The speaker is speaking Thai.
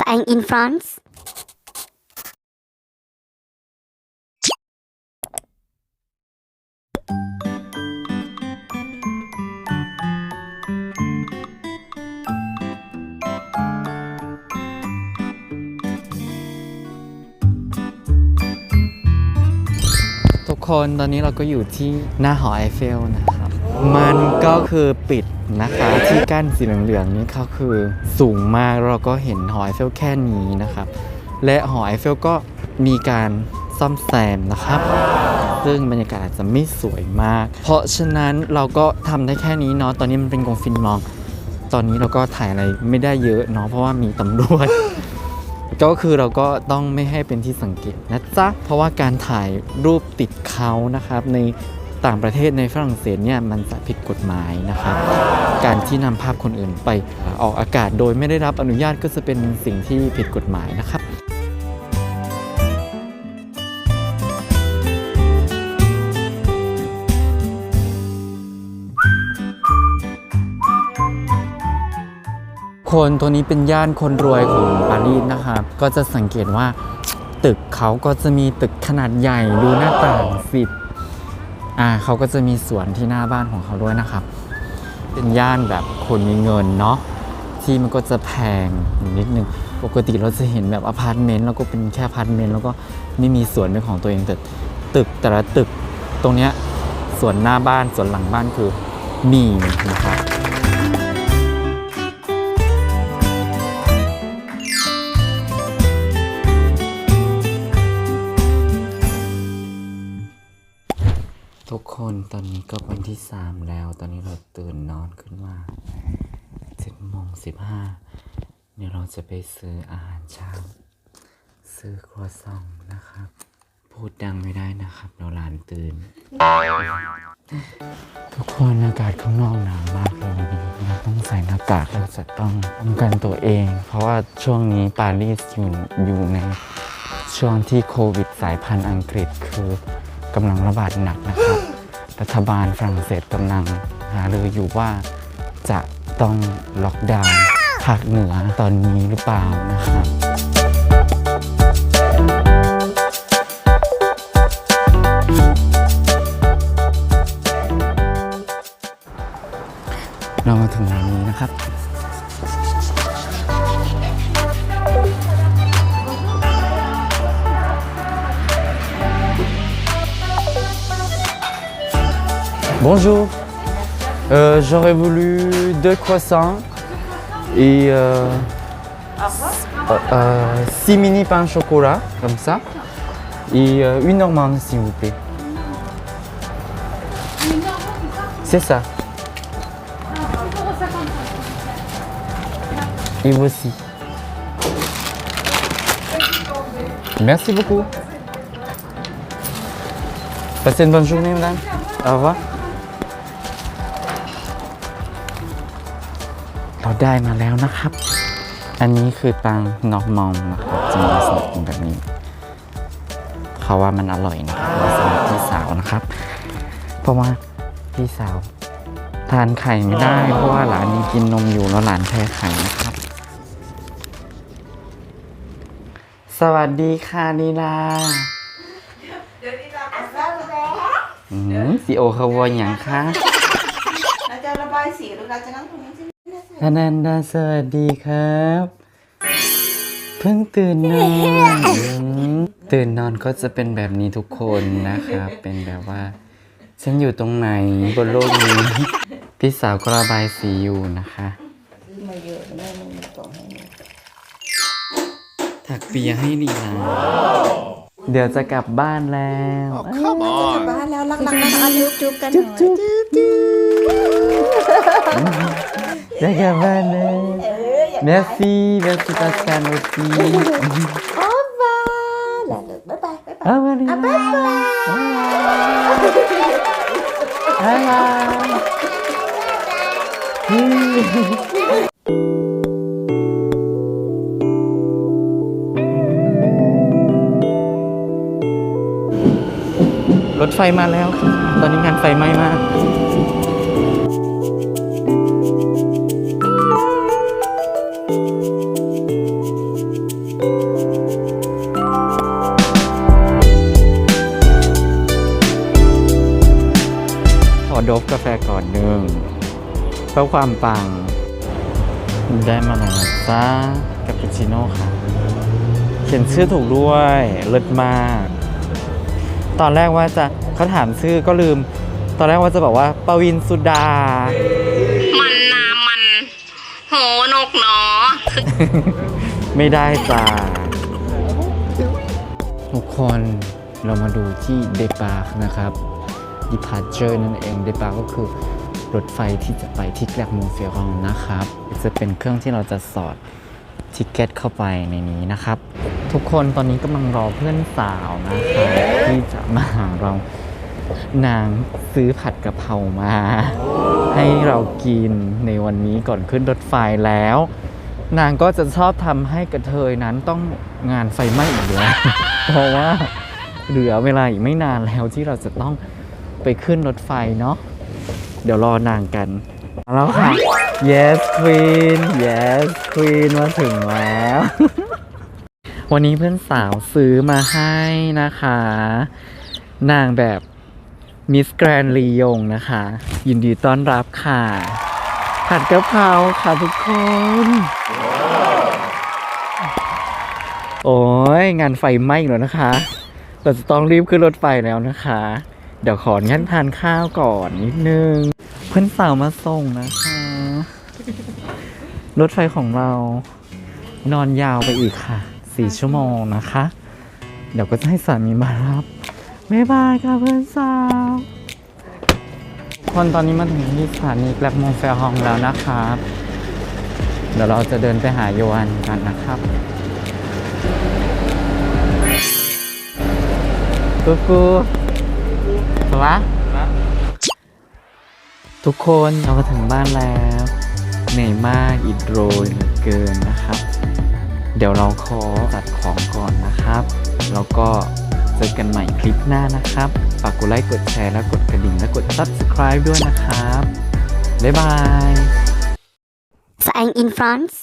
Sa anh in France? ทุกคนตอนนี้เราก็อยู่ที่หน้าหอไอเฟลนะครับ มันก็คือปิดนะคะ ที่กั้นสีเหลืองๆนี้ก็คือสูงมากเราก็เห็นหอไอเฟลแค่นี้นะครับ และหอไอเฟลก็มีการซ่อมแซมนะครับ ซึ่งบรรยากาศอาจจะไม่สวยมาก เพราะฉะนั้นเราก็ทำได้แค่นี้เนาะตอนนี้มันเป็นกองฟินมอง ตอนนี้เราก็ถ่ายอะไรไม่ได้เยอะเนาะเพราะว่ามีตำรวจก็คือเราก็ต้องไม่ให้เป็นที่สังเกตนะจ๊ะ เพราะว่าการถ่ายรูปติดเขานะครับ ใน ต่างประเทศในฝรั่งเศสเนี่ยมันจะผิดกฎหมายนะครับ การที่นำภาพคนอื่นไปออกอากาศโดยไม่ได้รับอนุญาตก็จะเป็นสิ่งที่ผิดกฎหมายนะครับคนตัวนี้เป็นย่านคนรวยของปารีสนะครับ ก็จะสังเกตว่าตึกเขาก็จะมีตึกขนาดใหญ่ดูหน้าต่างสิ อ่าเขาก็จะมีสวนที่หน้าบ้านของเขาด้วยนะครับ เป็นย่านแบบคนมีเงินเนาะที่มันก็จะแพงนิดนึงปกติเราจะเห็นแบบอพาร์ตเมนต์แล้วก็เป็นแค่อพาร์ตเมนต์แล้วก็ไม่มีสวนเป็นของตัวเองแต่ตึกแต่ละตึกตรงเนี้ยสวนหน้าบ้านสวนหลังบ้านคือมีนะครับ ตอนนี้ก็วันที่สามแล้ว ตอนนี้เราตื่นนอนขึ้นมาเจ็ดโมงสิบห้าเดี๋ยวเราจะไปซื้ออาหารเช้า ซื้อครัวซองนะครับ พูดดังไม่ได้นะครับเราหลานตื่น ทุกคนอากาศข้างนอกหนาวมากเลยเราต้องใส่หน้ากากเราจะต้องป้องกันตัวเอง เพราะว่าช่วงนี้ปารีสอยู่อยู่ในช่วงที่โควิดสายพันธุ์อังกฤษคือกำลังระบาดหนักนะครับ รัฐบาลฝรั่งเศสกำลังหารืออยู่ว่าจะต้องล็อกดาวน์ภาคเหนือตอนนี้หรือเปล่านะครับ Bonjour, Euh, j'aurais voulu deux croissants et euh, euh, six mini pains chocolat, comme ça, et une normande s'il vous plaît. C'est ça. Et aussi. Merci beaucoup. Passez une bonne journée, madame. Au revoir. เราได้มาแล้วนะครับ อันนี้คือตังนอกมองนะครับจะมีลักษณะเป็นแบบนี้ เขาว่ามันอร่อยนะครับสำหรับพี่สาวนะครับ เพราะว่าพี่สาวทานไข่ไม่ได้ เพราะว่าหลานยังกินนมอยู่แล้วหลานแพ้ไข่นะครับ สวัสดีค่ะนีลาอืมซีโอเขาวออย่างคะเราจะระบายสีหรือเราจะนั่งตรงนี้ใช่ไหม อนันดาสวัสดีครับ เพิ่งตื่นนอนอืมตื่นนอนก็จะเป็นแบบนี้ทุกคนนะครับ เป็นแบบว่า ฉันอยู่ตรงไหนบนโลกนี้ พี่สาวก็ระบายสีอยู่นะคะซื้อมาเยอะแม่ไม่มีกล่องให้หนูถักเปียให้ลีลาเดี๋ยวจะกลับบ้านแล้วกลับบ้านแล้วรักๆนะคะจุ๊บจุ๊บกันหน่อยจุ๊บจุ๊บจะกลับ บ้านแล้ว Merci merci Pascal aussi โอ้บ้าแล้วบ๊ายบายบ๊ายบายเอามาลีลาบ๊ายบายบ๊ายบายรถไฟมาแล้วค่ะตอนนี้งานไฟไหม้มาก เพื่อความปัง ได้มาแล้วนะจ้าคาปูชิโน่ค่ะ เขียนชื่อถูกด้วยเลิศมาก ตอนแรกว่าจะเขาถามชื่อก็ลืม ตอนแรกว่าจะบอกว่าปวินสุดา มันนามัน โหนกหนอ ไม่ได้จ้าทุกคนเรามาดูที่เดปาร์กนะครับ departure นั่นเอง เดปาร์กก็คือ รถไฟที่จะไปที่แกลกมูเฟียรองนะครับ จะเป็นเครื่องที่เราจะสอดทิเก็ตเข้าไปในนี้นะครับ ทุกคนตอนนี้กำลังรอเพื่อนสาวนะคะที่จะมาหาเรานางซื้อผัดกะเพรามา ให้เรากินในวันนี้ก่อนขึ้นรถไฟแล้ว นางก็จะชอบทำให้กระเทยนั้นต้องงานไฟไหม้อีกแล้วเพราะว่าเหลือเวลาอีกไม่นานแล้วที่เราจะต้องไปขึ้นรถไฟเนาะ เดี๋ยวรอนางกันมาแล้วค่ะ yes queen yes queen มาถึงแล้ว วันนี้เพื่อนสาวซื้อมาให้นะคะ นางแบบมิสแกรนลียงนะคะ ยินดีต้อนรับค่ะผัดกะเพราค่ะทุกคน โอ้ยงานไฟไหม้แล้วนะคะ เราจะต้องรีบขึ้นรถไฟแล้วนะคะ เดี๋ยวของั้นทานข้าวก่อนนิดนึง เพื่อนสาวมาส่งนะคะ รถไฟของเรา นอนยาวไปอีกค่ะสี่ชั่วโมงนะคะ เดี๋ยวก็จะให้สามีมารับบ๊ายบายค่ะเพื่อนสาวคนตอนนี้มาถึงที่สถานีแกลบมงแฟร์ฮองแล้วนะครับ เดี๋ยวเราจะเดินไปหาโยอันกันนะครับกูกู วะ ทุกคนเรามาถึงบ้านแล้วเหนื่อยมากอิดโรยเหลือเกินนะครับ เดี๋ยวเราขอจัดของก่อนนะครับ แล้วก็เจอกันใหม่คลิปหน้านะครับ ฝากกดไลค์กดแชร์และกดกระดิ่งและกด subscribe ด้วยนะครับ บ๊ายบาย Sang in France